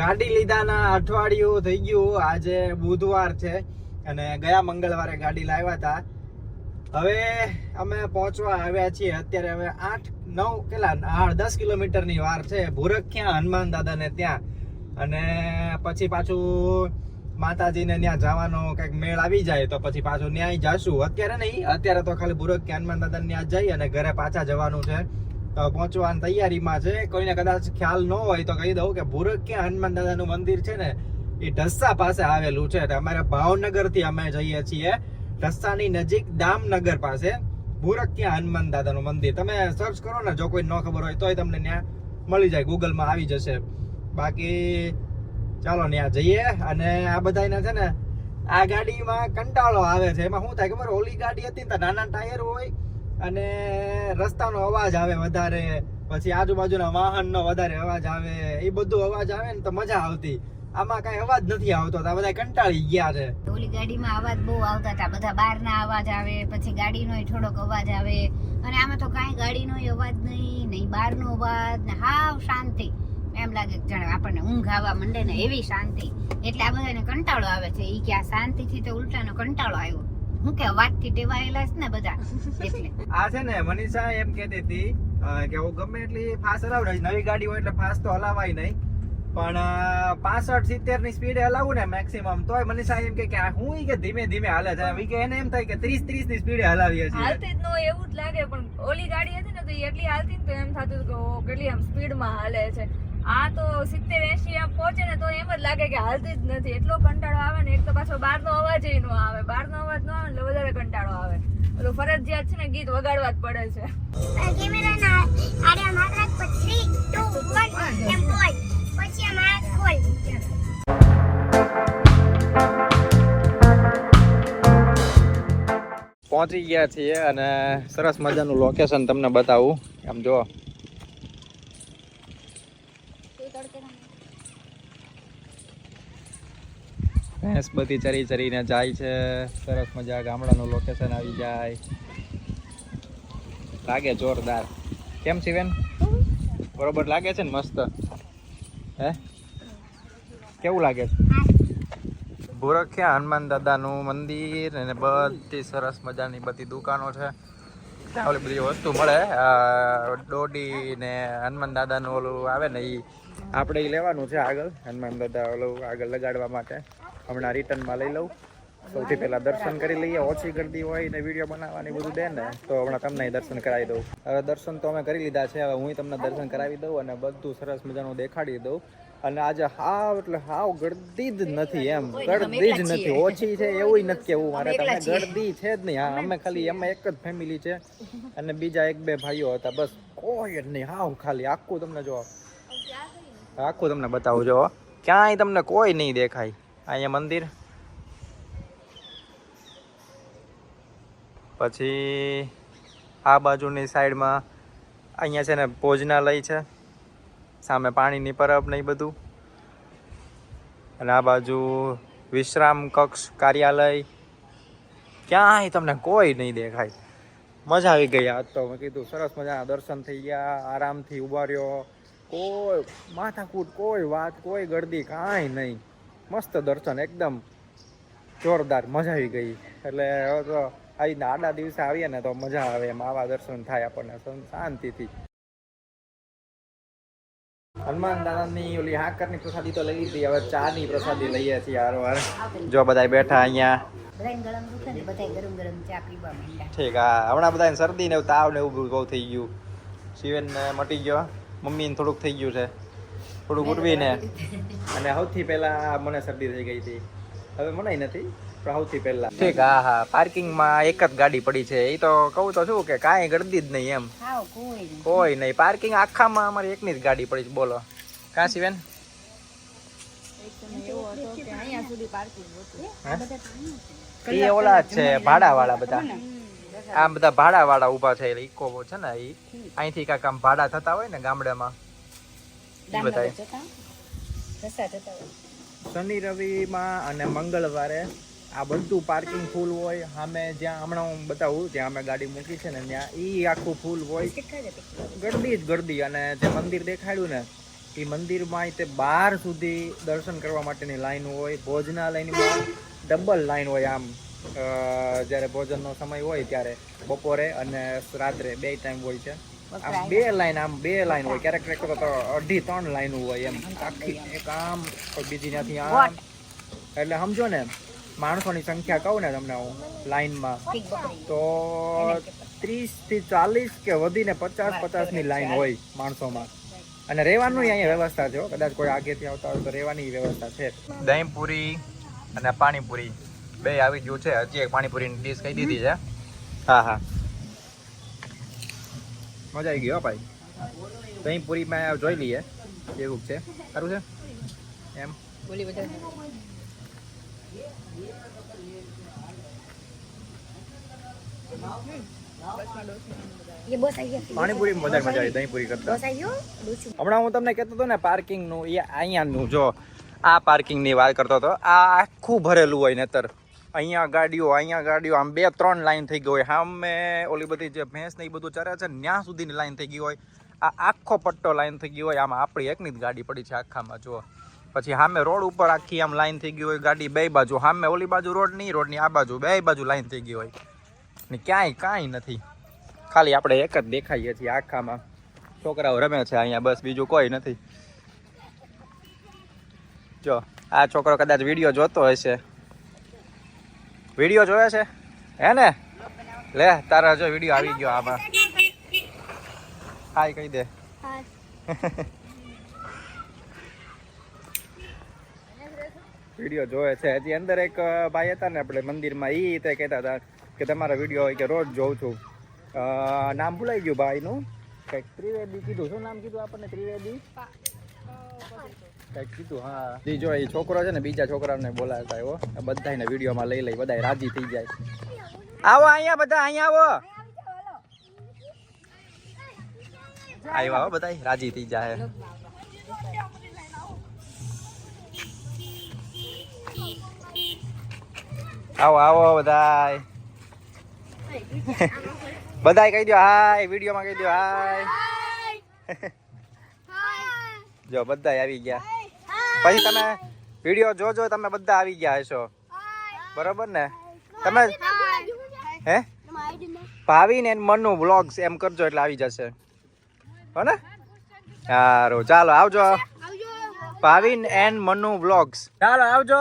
ગાડી લીધાના અઠવાડિયું થઈ ગયું. આજે બુધવાર છે અને ગયા મંગળવારે ગાડી લાવ્યા હતા. હવે અમે પહોંચવા આવ્યા છીએ. અત્યારે હવે આઠ, નવ, કેટલા? આઠ, દસ કિલોમીટરની વાર છે. ભૂરખ્યા હનુમાન દાદાને ત્યાં. અને પછી પાછું માતાજીને ત્યાં જવાનો કંઈક મેળ આવી જાય તો પછી પાછું ન્યાય જશું. અત્યારે નહીં. અત્યારે તો ખાલી ભૂરખ્યા હનુમાન દાદા ત્યાં જઈ અને ઘરે પાછા જવાનું છે. પહોંચવાની તૈયારીમાં છે. કોઈને કદાચ ખ્યાલ ન હોય તો કહી દઉં કે ભૂરખ્યા હનુમાન દાદાનું મંદિર છે ને, એ ઢસ્સા પાસે આવેલું છે. અમારે ભાવનગરથી અમે જઈએ છીએ. ઢસ્સાની નજીક દામનગર પાસે ભૂરખ્યા હનુમાન દાદાનું મંદિર. તમે સર્ચ કરો ને, જો કોઈ ન ખબર હોય તોય તમને ત્યાં મળી જાય. ગૂગલમાં આવી જશે. બાકી ચાલો ત્યાં જઈએ. અને આ બધાને છે ને, આ ગાડીમાં કંટાળો આવે છે. એમાં શું થાય ખબર? ઓલી ગાડી હતી ને નાના ટાયર હોય અને રસ્તાનો અવાજ આવે વધારે, પછી આજુબાજુના વાહનનો વધારે અવાજ આવે, એ બધું અવાજ આવે ને તો મજા આવતી. આમાં કઈ અવાજ નથી આવતો આ બધા કંટાળી ગયા છે. ઓલી ગાડીમાં અવાજ બહુ આવતા હતા, બધા બહારના અવાજ આવે, પછી ગાડીનો થોડોક અવાજ આવે, અને આમાં તો કાંઈ ગાડીનો અવાજ નહીં નહીં બહારનો અવાજ, ને હાવ શાંતિ. એમ લાગે જાણે આપણને ઊંઘ આવવા માંડે ને એવી શાંતિ. એટલે આ બધાને કંટાળો આવે છે એ કે આ શાંતિથી તો ઉલટાનો કંટાળો આવ્યો. હું કે ટેવાયેલા છે ને બધા. એટલે. આ છે ને મનીષા એમ કહેતી હતી કે હું ગમે એટલી ફાસ્ટ હલાવું નવી ગાડી હોય એટલે ફાસ્ટ તો હલાવાય નહીં. પણ પાસઠ સિત્તેરની સ્પીડે હલાવું ને મેક્સિમમ તોય મનીષા એમ કે કે હું કે ધીમે ધીમે હાલે છે. કે એને એમ થાય કે ત્રીસ ત્રીસની સ્પીડે હલાવીએ છીએ. હાલતી જ ન એવું જ લાગે પણ ઓલી ગાડી હતી ને તો એટલી હાલતી ને તો એમ થતું કે ઓ કેટલી આમ સ્પીડમાં હાલે છે. આ તો સિત્તેર એસી આમ પહોંચે ને તો એમ જ લાગે કે હાલતી જ નથી. એટલો કંટાળો આવે ને એક તો પાછો બહારનો અવાજ એ ન આવે. બહારનો અવાજ ન આવે એટલે વધારે કંટાળો આવે. ઓલું ફરજિયાત છે ને ગીત વગાડવા જ પડે છે. કેમેરાના આડે આમ હાથ રાખ પછી 3 2 1 એમ બોલ. પછી આમ હાથ ખોલ પહોંચી ગયા છીએ અને સરસ મજાનું લોકેશન તમને બતાવું. આમ જો. ભેંસ બધી ચરી ચરીને જાય છે. સરસ મજા ગામડાનું લોકેશન આવી જાય. લાગે જોરદાર. કેમ છે બેન? બરોબર લાગે છે ને મસ્ત? હે? કેવું લાગે છે? ભૂરખ્યા હનુમાન દાદાનું મંદિર અને બધી સરસ મજાની બધી દુકાનો છે. ત્યાં ઓલી બધી વસ્તુ મળે. દોડી ને હનુમાન દાદાનું ઓલું આવે ને એ આપણે લેવાનું છે આગળ. હનુમાન દાદા ઓલું આગળ લગાડવા માટે. હમણાં રિટર્નમાં લઈ લઉં. સૌથી પહેલાં દર્શન કરી લઈએ. ઓછી ગરદી હોય ને વીડિયો બનાવવાની બધું દે ને તો હમણાં તમને દર્શન કરાવી દઉં. હવે દર્શન તો અમે કરી લીધા છે. હવે હું તમને દર્શન કરાવી દઉં અને બધું સરસ મજાનું દેખાડી દઉં. અને આજે હાવ એટલે હાવ ગરદી જ નથી એમ. ગરદી જ નથી. ઓછી છે એવું નથી કેવું. મારે તમે ગરદી છે જ નહીં. હા અમે ખાલી એમાં એક જ ફેમિલી છે. અને બીજા એક બે ભાઈઓ હતા. બસ કોઈ જ નહીં. હાવ ખાલી. આખું તમને જો આખું તમને બતાવું જો ક્યાંય તમને કોઈ નહીં દેખાય. અહીંયા મંદિર. પછી આ બાજુની સાઈડમાં અહીંયા છે ને ભોજનાલય છે. સામે પાણીની પરબ ને એ બધું. અને આ બાજુ વિશ્રામ કક્ષ કાર્યાલય. ક્યાંય તમને કોઈ નહીં દેખાય. મજા આવી ગઈ આજ તો. મેં કીધું સરસ મજાના દર્શન થઈ ગયા, આરામથી ઊભા રહ્યો. કોઈ માથાકૂટ, કોઈ વાત, કોઈ ગળદી કાંઈ નહીં. મસ્ત દર્શન એકદમ જોરદાર મજા આવી ગઈ. એટલે હવે તો આવી આડા દિવસે આવીએ ને તો મજા આવે એમ આવા દર્શન થાય આપણને શાંતિથી. હનુમાન દાદાની ઓલી હાકરની પ્રસાદી તો લઈ લીધી હવે ચા ની પ્રસાદી લઈએ છીએ હારવાર જો બધા બેઠા અહીંયા. ને ઠીક હા હમણાં બધા શરદી ને તાવ ને એવું બહુ થઈ ગયું. શિવેન ને મટી ગયો. મમ્મીને થોડુંક થઈ ગયું છે. થોડુંક ઉઠવીને અને સૌથી પહેલા મને શરદી થઈ ગઈ હતી. હવે મને નથી પણ સૌથી પહેલા. ઠીક હા હા પાર્કિંગમાં એક જ ગાડી પડી છે. એ તો કહું તો શું કે કાંઈ ગળદી જ નહીં એમ. કોઈ નહીં. પાર્કિંગ આખામાં અમારી એકની જ ગાડી પડી છે. બોલો. કાં શિવેન? એવો હતો કે અહીંયા સુધી પાર્કિંગ હતું. એ ઓલા જ છે ભાડા વાળા બધા. આ બધા ભાડા વાળા ઊભા છે એટલે ઇકો છે ને એ અહીંથી કાંઈક આમ ભાડા થતા હોય ને ગામડામાં. એ રવિ જતા રસ્તા જતા હોય. શનિ રવિમાં અને મંગળવારે આ બધું પાર્કિંગ ફૂલ હોય. સામે જ્યાં હમણાં હું બતાવું જ્યાં અમે ગાડી મૂકી છે ને ત્યાં ઈ આખું ફૂલ હોય. ગરદી જ ગરદી. અને જે મંદિર દેખાડ્યું ને એ મંદિરમાં તે બાર સુધી દર્શન કરવા માટેની લાઈન હોય ભોજનાલયની ડબલ લાઈન હોય આમ. અ, જ્યારે ભોજનનો સમય હોય ત્યારે બપોરે અને રાત્રે બે ટાઈમ હોય છે. બે લાઈન આમ બે લાઈન હોય. ક્યારેક ક્યારેક તો અઢી ત્રણ લાઈન હોય એમ. આખી એક આમ બીજી ત્યાંથી આમ. એટલે સમજો ને માણસોની સંખ્યા કહું ને તમને હું લાઈનમાં તો ત્રીસથી ચાલીસ કે વધીને પચાસ પચાસની લાઈન હોય માણસોમાં. અને રહેવાનું અહીંયા વ્યવસ્થા છે કદાચ કોઈ આગેથી આવતા હોય તો રહેવાની વ્યવસ્થા છે. દહીંપુરી અને પાણીપુરી. બે આવી ગયું છે. હજી એક પાણીપુરીની ડીશ કહી દીધી છે. હા હા. મજા આવી ગઈ હો ભાઈ. તહીં પૂરી મેં જોઈ લઈએ એવું છે. સારું છે? એમ. બોલી બધા. પાણીપુરી વધારે મજા આવી દહીં કરતા. હમણાં હું તમને કહેતો હતો ને પાર્કિંગનું અહીંયાનું જો આ પાર્કિંગની વાત કરતો હતો આ આખું ભરેલું હોય નતર. અહીંયા ગાડીઓ અહીંયા ગાડીઓ, આમ બે, ત્રણ લાઈન થઈ ગઈ હોય. સામે ઓલી બધી જે ભેંસ ને એ બધું ચરે છે ત્યાં સુધીની લાઈન થઈ ગઈ હોય. આ આખો પટ્ટો લાઈન થઈ ગઈ હોય. આમાં આપણી એકની જ ગાડી પડી છે આખામાં જો પછી સામે રોડ ઉપર આખી આમ લાઈન થઈ ગઈ હોય ગાડી બે બાજુ. સામે ઓલી બાજુ રોડ નહીં, રોડની આ બાજુ બે બાજુ લાઈન થઈ ગઈ હોય. ને ક્યાંય, કાંઈ નથી. ખાલી આપણે એક જ દેખાઈએ છીએ આખામાં. છોકરાઓ રમે છે અહીંયા, બસ બીજું કોઈ નથી. જો, આ છોકરો કદાચ વીડિયો જોતો હશે. વીડિયો જોવે છે? હે ને? લે તારા જો વીડિયો આવી ગયો આમાં. હાય કહી દે. વીડિયો જોવે છે. હજી અંદર એક ભાઈ હતા ને આપણે મંદિરમાં એ રીતે કહેતા હતા કે તમારા વીડિયો કે રોજ જોઉં છું. નામ ભૂલાઈ ગયું ભાઈનું. કંઈક ત્રિવેદી કીધું. શું નામ કીધું આપણને? ત્રિવેદી? કંઈક કીધું, હા. જો એ છોકરો છે ને, બીજા છોકરાને બોલાવતા આ બધાને વિડીયોમાં લઈ લઈ બધા રાજી થઈ જાય. આવો અહીંયા બધા, અહીંયા આવો. આવ્યા હો બધા રાજી થઈ જાય આવો આવો બધાય. બધાય કહી દો હાય, વિડીયોમાં કહી દો હાય. જો બધાય આવી ગયા. પછી તમે વીડિયો જોજો તમે બધા આવી ગયા હશો. બરોબર ને? તમે હે ભાવિન એન્ડ મનનું વ્લોગ્સ એમ કરજો એટલે આવી જશે. હો ને? સારું ચાલો આવજો. Bhavin and Manu vlogs. ચાલો આવજો.